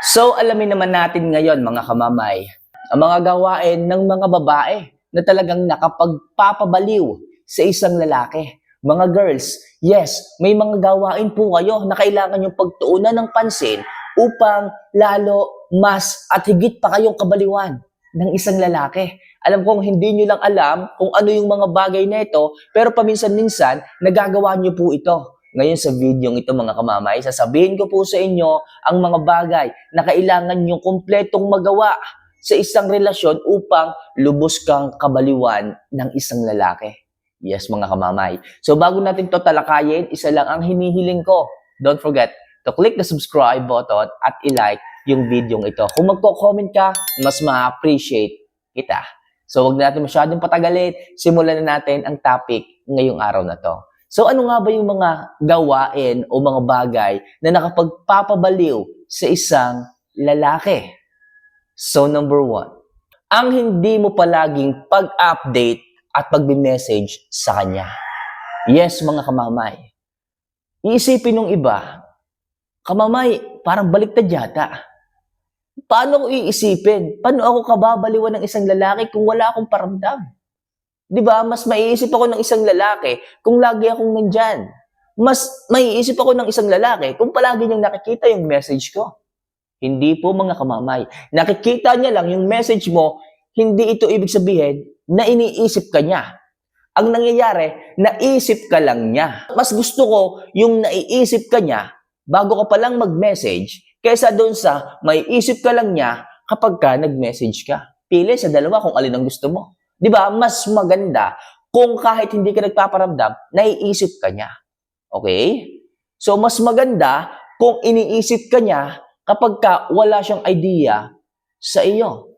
So, alamin naman natin ngayon mga kamamay, ang mga gawain ng mga babae na talagang nakapagpapabaliw sa isang lalaki. Mga girls, yes, may mga gawain po kayo na kailangan yung pagtuunan ng pansin upang lalo mas at higit pa kayong kabaliwan ng isang lalaki. Alam kong hindi nyo lang alam kung ano yung mga bagay na ito, pero paminsan-minsan, nagagawa nyo po ito. Ngayon sa video ito mga kamamay, sasabihin ko po sa inyo ang mga bagay na kailangan nyo kumpletong magawa sa isang relasyon upang lubos kang kabaliwan ng isang lalaki. Yes, mga kamamay. So bago natin to talakayin, isa lang ang hinihiling ko. Don't forget to click the subscribe button at i-like yung video ito. Kung magko-comment ka, mas ma-appreciate kita. So wag na natin masyadong patagalin, simulan na natin ang topic ngayong araw na to. So ano nga ba yung mga gawain o mga bagay na nakapagpapabaliw sa isang lalaki? So number one, ang hindi mo palaging pag-update at pag-message sa kanya. Yes, mga kamamay. Iisipin ng iba, kamamay, parang baliktad yata. Paano ko iisipin? Paano ako kababaliwan ng isang lalaki kung wala akong paramdam? 'Di ba? Mas maiisip ako ng isang lalaki kung lagi akong nandyan. Mas maiisip ako ng isang lalaki kung palagi niyang nakikita yung message ko. Hindi po mga kamamay. Nakikita niya lang yung message mo, hindi ito ibig sabihin na iniisip ka niya. Ang nangyayari, naisip ka lang niya. Mas gusto ko yung naiisip ka niya bago ka palang mag-message kaysa doon sa may isip ka lang niya kapag ka nag-message ka. Pili sa dalawa kung alin ang gusto mo. 'Di ba? Mas maganda kung kahit hindi ka nagpaparamdam, naiisip ka niya. Okay? So mas maganda kung iniisip ka niya kapag ka wala siyang idea sa iyo.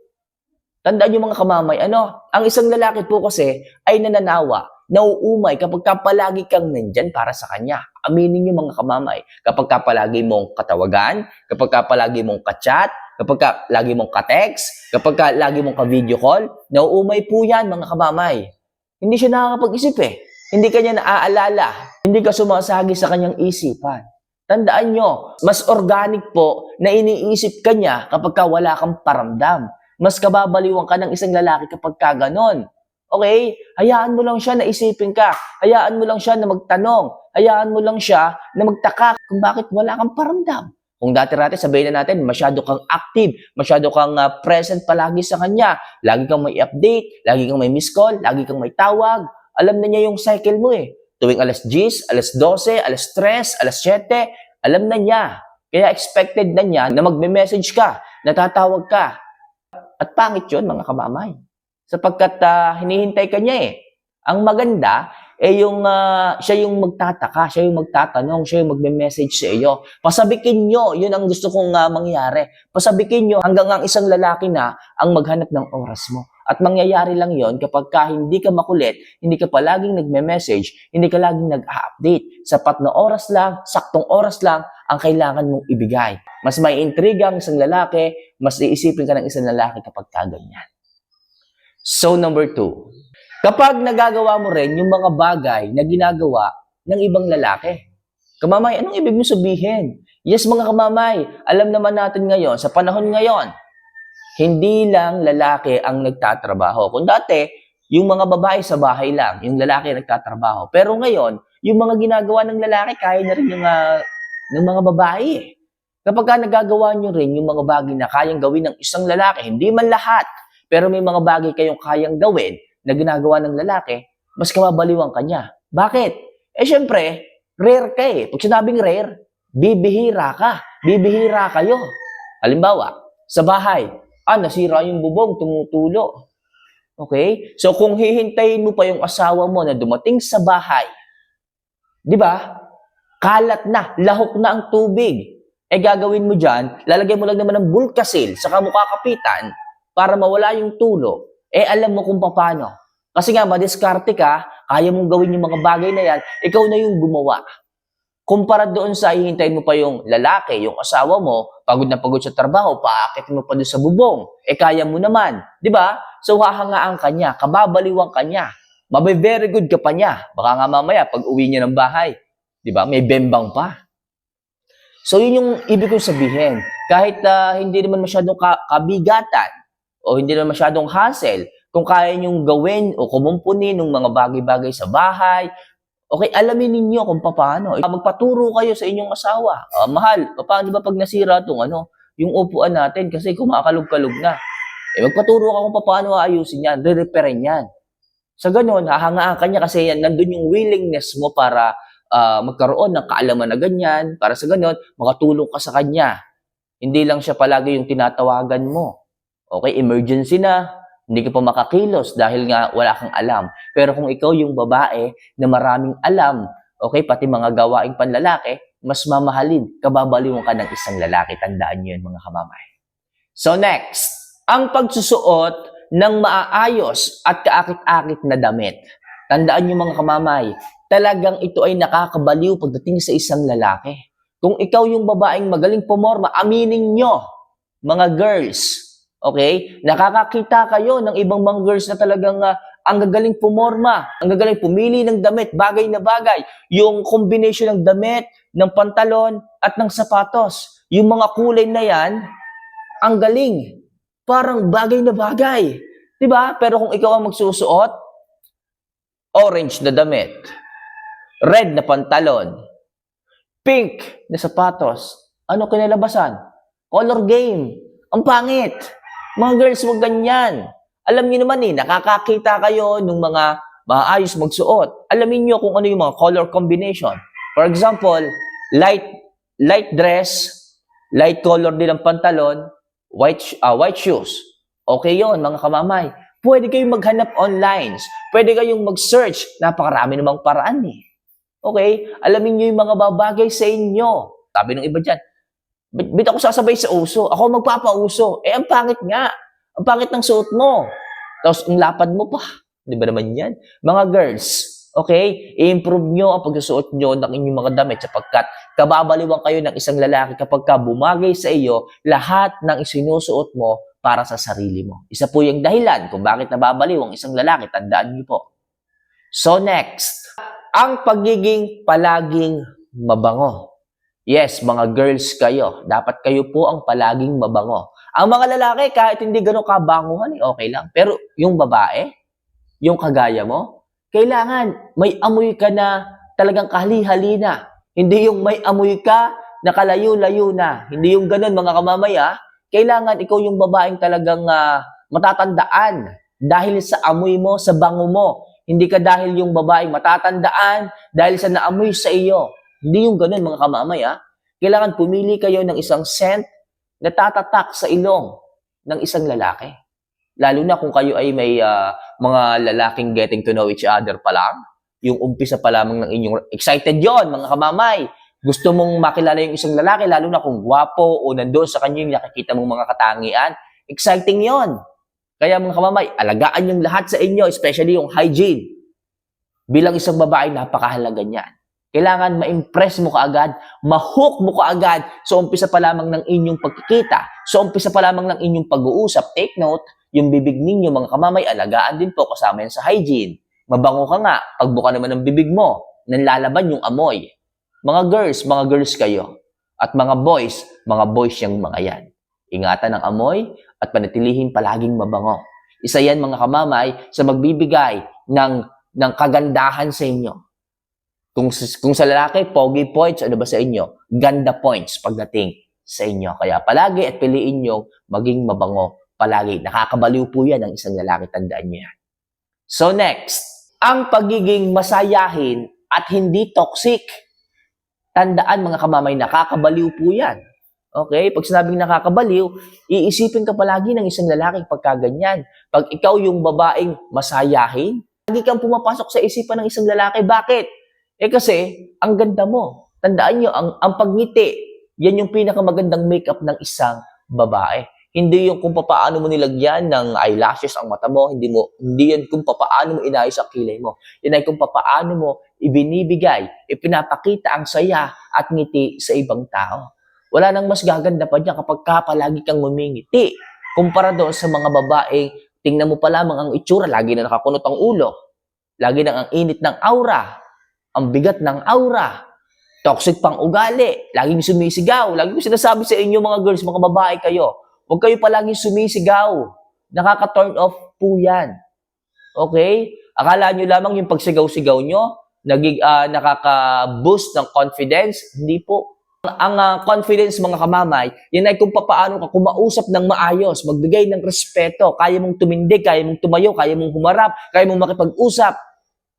Tandaan niyo mga kamamay, ano? Ang isang lalaki po kasi ay nananawa, nauumay kapag ka palagi kang nandyan para sa kanya. Aminin niyo mga kamamay, kapag ka palagi mong katawagan, kapag ka palagi mong kachat, kapag ka lagi mong ka-text, kapag ka lagi mong ka-video call, nauumay po yan mga kamamay. Hindi siya nakakapag-isip eh. Hindi kanya naaalala. Hindi ka sumasagi sa kanyang isipan. Tandaan nyo, mas organic po na iniisip ka niya kapag ka wala kang paramdam. Mas kababaliwan ka ng isang lalaki kapag ka ganon. Okay? Hayaan mo lang siya na isipin ka. Hayaan mo lang siya na magtanong. Hayaan mo lang siya na magtaka kung bakit wala kang paramdam. Kung dati-rati sabihin na natin, masyado kang active, masyado kang uh, present palagi sa kanya, lagi kang may update, lagi kang may miss call, lagi kang may tawag, alam na niya yung cycle mo eh. Tuwing alas 10, alas 12, alas 3, alas 7, alam na niya. Kaya expected na niya na magme-message ka, natatawag ka. At pangit yun, mga kamamay. Sapagkat uh, hinihintay ka niya eh. Ang maganda, eh yung uh, siya yung magtataka, siya yung magtatanong, siya yung magme-message sa iyo. Pasabikin nyo, yun ang gusto kong uh, mangyari. Pasabikin nyo hanggang ang isang lalaki na ang maghanap ng oras mo. At mangyayari lang yon kapag ka hindi ka makulit, hindi ka palaging nagme-message, hindi ka laging nag-update. Sapat na oras lang, saktong oras lang ang kailangan mong ibigay. Mas may intriga ang isang lalaki, mas iisipin ka ng isang lalaki kapag ka ganyan. So number two, kapag nagagawa mo rin yung mga bagay na ginagawa ng ibang lalaki. Kamamay, anong ibig mo sabihin? Yes, mga kamamay, alam naman natin ngayon, sa panahon ngayon, hindi lang lalaki ang nagtatrabaho. Kung dati, yung mga babae sa bahay lang, yung lalaki nagtatrabaho. Pero ngayon, yung mga ginagawa ng lalaki, kaya na rin yung, uh, ng mga babae. Kapag ka nagagawa nyo rin yung mga bagay na kayang gawin ng isang lalaki, hindi man lahat, pero may mga bagay kayong kayang gawin na ginagawa ng lalaki, mas kababaliwan ka niya. Bakit? Eh syempre, rare ka eh. Pag sinabing rare, bibihira ka. Bibihira kayo. Halimbawa, sa bahay, ah, nasira yung bubong, tumutulo. Okay? So kung hihintayin mo pa yung asawa mo na dumating sa bahay, di ba? Kalat na, lahok na ang tubig. Eh gagawin mo dyan, lalagyan mo lang naman ng bulkasil sa kamukha kapitan para mawala yung tulo. Eh alam mo kung paano. Kasi nga, madiskarte ka, kaya mong gawin yung mga bagay na yan, ikaw na yung gumawa. Kumpara doon sa hihintayin mo pa yung lalaki, yung asawa mo, pagod na pagod sa trabaho, paakit mo pa doon sa bubong. Eh kaya mo naman, ba? So hahangaan ka niya, kababaliwang ka niya. Mabe very good ka pa niya. Baka nga mamaya, pag uwi niya ng bahay, di ba? May bembang pa. So yun yung ibig kong sabihin. kahit ah, hindi naman masyadong ka- kabigatan o hindi naman masyadong hassle, kung kaya niyong gawin o kumumpunin ng mga bagay-bagay sa bahay, okay, alamin ninyo kung paano. Ah, Magpaturo kayo sa inyong asawa. Ah, mahal, paano ba pag nasira itong ano, yung upuan natin kasi kumakalog-kalog na. Eh, magpaturo ka kung paano ayusin yan, re-repairin yan. Sa ganun, hahangaan ka niya kasi yan, nandun yung willingness mo para ah, magkaroon ng kaalaman na ganyan, para sa ganun, makatulong ka sa kanya. Hindi lang siya palagi yung tinatawagan mo. Okay, emergency na, hindi ka pa makakilos dahil nga wala kang alam. Pero kung ikaw yung babae na maraming alam, okay, pati mga gawaing panlalaki, mas mamahalin, kababaliwan ka ng isang lalaki. Tandaan niyo yun, mga kamamay. So next, ang pagsusuot ng maaayos at kaakit-akit na damit. Tandaan niyo mga kamamay, talagang ito ay nakakabaliw pagdating sa isang lalaki. Kung ikaw yung babaeng magaling pumorma, aminin nyo, mga girls. Okay? Nakakakita kayo ng ibang mga girls na talagang ah, ang gagaling pumorma, ang gagaling pumili ng damit, bagay na bagay. Yung combination ng damit, ng pantalon, at ng sapatos. Yung mga kulay na yan, ang galing. Parang bagay na bagay. ba? Pero kung ikaw ang magsusuot, orange na damit, red na pantalon, pink na sapatos, ano kinalabasan? Color game. Ang pangit. Mga girls, wag ganyan. Alam niyo naman eh, nakakakita kayo ng mga maayos magsuot. Alamin niyo kung ano yung mga color combination. For example, light light dress, light color din ang pantalon, white ah, white shoes. Okay yon mga kamamay. Pwede kayong maghanap online. Pwede kayong mag-search. Napakarami namang paraan eh. Okay? Alamin niyo yung mga babagay sa inyo. Sabi ng iba dyan, Bit, ako sasabay sa uso. Ako magpapauso. Eh, ang pangit nga. Ang pangit ng suot mo. Tapos, ang lapad mo pa. Di ba naman yan? Mga girls, okay? I-improve nyo ang pagsusuot nyo ng inyong mga damit sapagkat kababaliwan kayo ng isang lalaki kapag ka bumagay sa iyo lahat ng isinusuot mo para sa sarili mo. Isa po yung dahilan kung bakit nababaliw ang isang lalaki. Tandaan niyo po. So next, ang pagiging palaging mabango. Yes, mga girls kayo. Dapat kayo po ang palaging mabango. Ang mga lalaki, kahit hindi gano'ng kabanguhan, eh, okay lang. Pero yung babae, yung kagaya mo, kailangan may amoy ka na talagang kahali-hali na. Hindi yung may amoy ka na kalayo-layo na. Hindi yung ganun, mga kamamaya. Kailangan ikaw yung babaeng talagang ah, matatandaan dahil sa amoy mo, sa bango mo. Hindi ka dahil yung babaeng matatandaan dahil sa naamoy sa iyo. Hindi yung ganun mga kamamay ah. Kailangan pumili kayo ng isang scent na tatatak sa ilong ng isang lalaki. Lalo na kung kayo ay may ah, mga lalaking getting to know each other pa lang. Yung umpisa pa lamang ng inyong excited yon mga kamamay. Gusto mong makilala yung isang lalaki, lalo na kung gwapo o nandoon sa kanya yung nakikita mong mga katangian. Exciting yon. Kaya mga kamamay, alagaan yung lahat sa inyo, especially yung hygiene. Bilang isang babae, napakahalaga niyan. Kailangan ma-impress mo kaagad, ma-hook mo kaagad sa umpisa pa lamang ng inyong pagkikita, sa umpisa pa lamang ng inyong pag-uusap. Take note, yung bibig ninyo, mga kamamay, alagaan din po kasama yan sa hygiene. Mabango ka nga, pagbuka naman ng bibig mo, nanlalaban yung amoy. Mga girls, mga girls kayo. At mga boys, mga boys yung mga yan. Ingatan ang amoy at panatilihin palaging mabango. Isa yan mga kamamay sa magbibigay ng, ng kagandahan sa inyo. Kung, kung sa lalaki, pogi points, ano ba sa inyo? Ganda points pagdating sa inyo. Kaya palagi at piliin nyo maging mabango palagi. Nakakabaliw po yan ng isang lalaki, tandaan nyo yan. So next, ang pagiging masayahin at hindi toxic. Tandaan mga kamamay, nakakabaliw po yan. Okay? Pag sinabing nakakabaliw, iisipin ka palagi ng isang lalaki pagkaganyan. Pag ikaw yung babaeng masayahin, lagi kang pumapasok sa isipan ng isang lalaki. Bakit? Eh kasi, ang ganda mo. Tandaan nyo, ang, ang pagngiti, yan yung pinakamagandang makeup ng isang babae. Hindi yung kung papaano mo nilagyan ng eyelashes ang mata mo, hindi mo hindi yan kung papaano mo inayos ang kilay mo. Yan ay kung papaano mo ibinibigay, ipinapakita ang saya at ngiti sa ibang tao. Wala nang mas gaganda pa dyan kapag ka palagi kang ngumingiti. Kumpara doon sa mga babaeng tingnan mo pa lamang ang itsura, lagi na nakakunot ang ulo. Lagi na ang init ng aura, ang bigat ng aura. toxic pang ugali, laging sumisigaw. Lagi ko sinasabi sa inyo mga girls, mga babae kayo, huwag kayo palaging sumisigaw. Nakaka-turn off po yan. Okay? Akala nyo lamang yung pagsigaw-sigaw nyo, nagig, ah, nakaka-boost ng confidence? Hindi po. Ang ah, confidence mga kamamay, yan ay kung papaano ka kumausap ng maayos, magbigay ng respeto, kaya mong tumindig, kaya mong tumayo, kaya mong humarap, kaya mong makipag-usap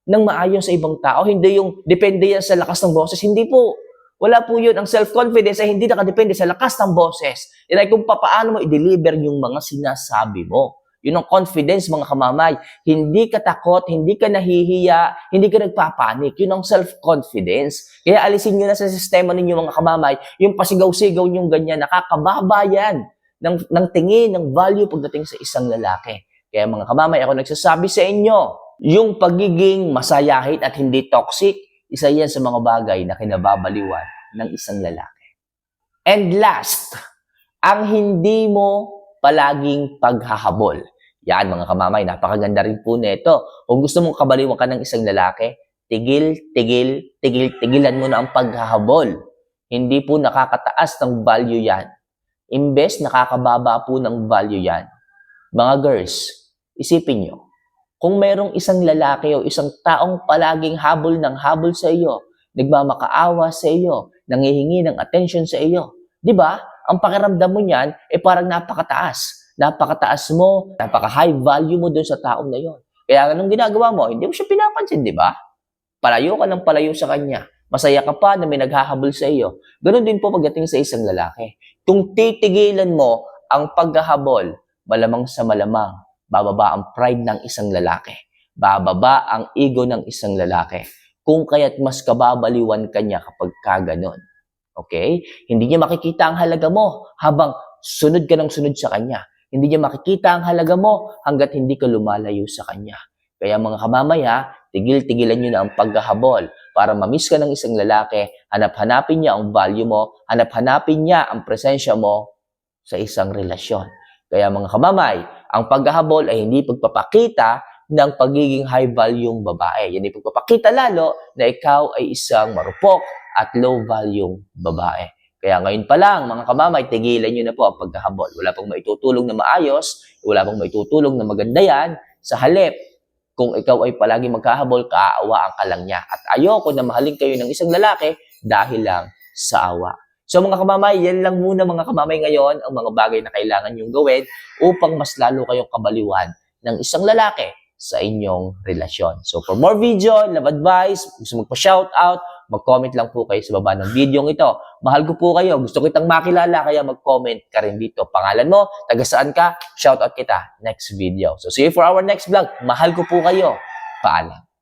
ng maayos sa ibang tao. Hindi yung depende yan sa lakas ng boses. Hindi po. Wala po yun. Ang self-confidence ay hindi nakadepende sa lakas ng boses. Yan ay kung papaano mo i-deliver yung mga sinasabi mo. Yun ang confidence, mga kamamay. Hindi ka takot, hindi ka nahihiya, hindi ka nagpapanik. Yun ang self-confidence. Kaya alisin nyo na sa sistema ninyo, mga kamamay, yung pasigaw-sigaw nyong ganyan, nakakababa yan ng, ng tingin, ng value pagdating sa isang lalaki. Kaya mga kamamay, ako nagsasabi sa inyo, yung pagiging masayahit at hindi toxic, isa yan sa mga bagay na kinababaliwan ng isang lalaki. And last, ang hindi mo palaging paghahabol. Yan mga kamamay, napakaganda rin po nito. Kung gusto mong kabaliwan ka ng isang lalaki, tigil, tigil, tigil, tigilan mo na ang paghahabol. Hindi po nakakataas ng value yan. Imbes nakakababa po ng value yan. Mga girls, isipin nyo, kung merong isang lalaki o isang taong palaging habol ng habol sa iyo, nagmamakaawa sa iyo, nangihingi ng attention sa iyo, di ba? Ang pakiramdam mo niyan, eh parang napakataas. Napakataas mo, napaka-high value mo doon sa taong na yon. Kaya anong ginagawa mo? Hindi mo siya pinapansin, di ba? Palayo ka ng palayo sa kanya. Masaya ka pa na may naghahabol sa iyo. Ganon din po pagdating sa isang lalaki. Kung titigilan mo ang paghahabol, malamang sa malamang, bababa ang pride ng isang lalaki. Bababa ang ego ng isang lalaki. Kung kaya't mas kababaliwan ka niya kapag ka ganon. Okay? Hindi niya makikita ang halaga mo habang sunod ka ng sunod sa kanya. Hindi niya makikita ang halaga mo hanggat hindi ka lumalayo sa kanya. Kaya mga kamamaya, tigil-tigilan niyo na ang paghahabol para mamiss ka ng isang lalaki, hanap-hanapin niya ang value mo, hanap-hanapin niya ang presensya mo sa isang relasyon. Kaya mga kamamay, ang paghahabol ay hindi pagpapakita ng pagiging high value babae. Yan ay pagpapakita lalo na ikaw ay isang marupok at low value babae. Kaya ngayon pa lang, mga kamamay, tigilan nyo na po ang paghahabol. Wala pong maitutulong na maayos, wala pong maitutulong na maganda yan. Sa halip, kung ikaw ay palagi magkahabol, kaaawaan ka lang niya. At ayoko na mahalin kayo ng isang lalaki dahil lang sa awa. So mga kamamay, yan lang muna mga kamamay ngayon ang mga bagay na kailangan nyong gawin upang mas lalo kayong kabaliwan ng isang lalaki sa inyong relasyon. So for more video, love advice, gusto magpa-shout out, mag-comment lang po kayo sa baba ng video ito. Mahal ko po kayo, gusto kitang makilala, kaya mag-comment ka rin dito. Pangalan mo, taga saan ka, shout out kita next video. So see you for our next vlog. Mahal ko po kayo. Paalam.